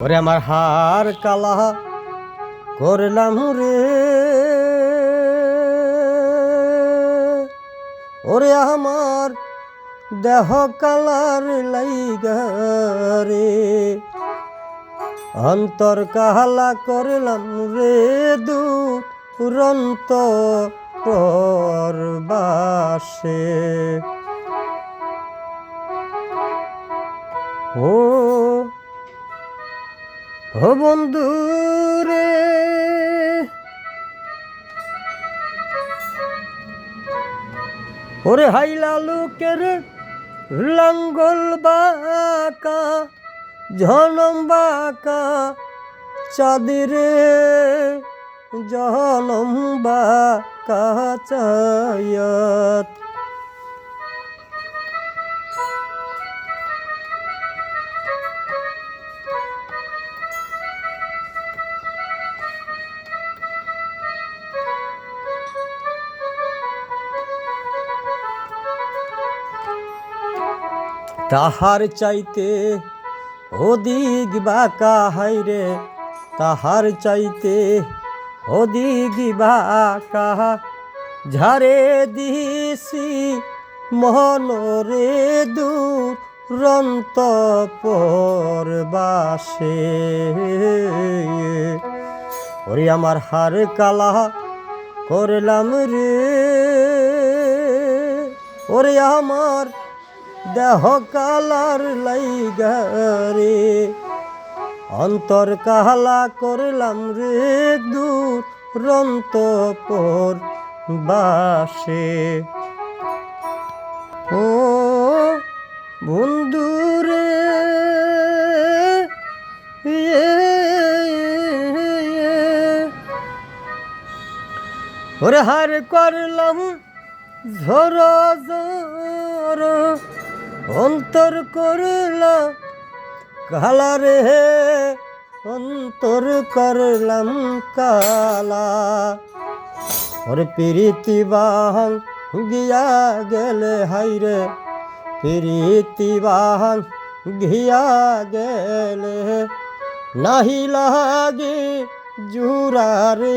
ওরে আমার হার কালা, করলাম রে। ওরে আমার দেহ কালার লাইগারে অন্তর কাহালা করলাম রে, দুরন্ত পরবাসে। ও ও বন্ধু রে। ওরে হাইলা লোকের লাঙ্গল বাকা ঝনম বাকা চাঁদিরে জনম বাকা চায়ত তাহার চাইতে ওদিক বাঁকা হাইরে তাহার চাইতে ওদিক বাঁকা ঝারে দিছি মনরে দুরন্ত পরবাসে। ওরে আমার হার কালা করলাম রে, ওরে আমার দেহ কালার লাইগারে অন্তর কাহালা করলাম রে দূর রন্ত পর বাসে। ও বন্ধু রে ইয়ে, ওরে হার করলাম ঝর ঝর অন্তর করলা কালা রে অন্তর করলাম কালা। ওরে প্রীতি বাহন, গিয়া গেলে হাইরে প্রীতি বাহন, গিয়া গেলে নাহি লাগে জুরারে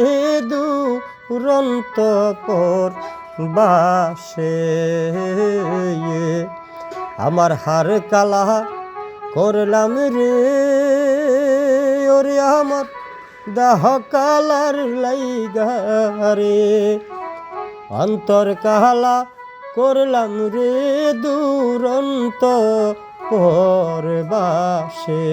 দুরন্ত পর বাসে। আমার হার কালা করলাম রে, ওরে আমার দাহ কালার লাইগারে অন্তর কালা করলাম রে, দুরন্ত পর বাসে।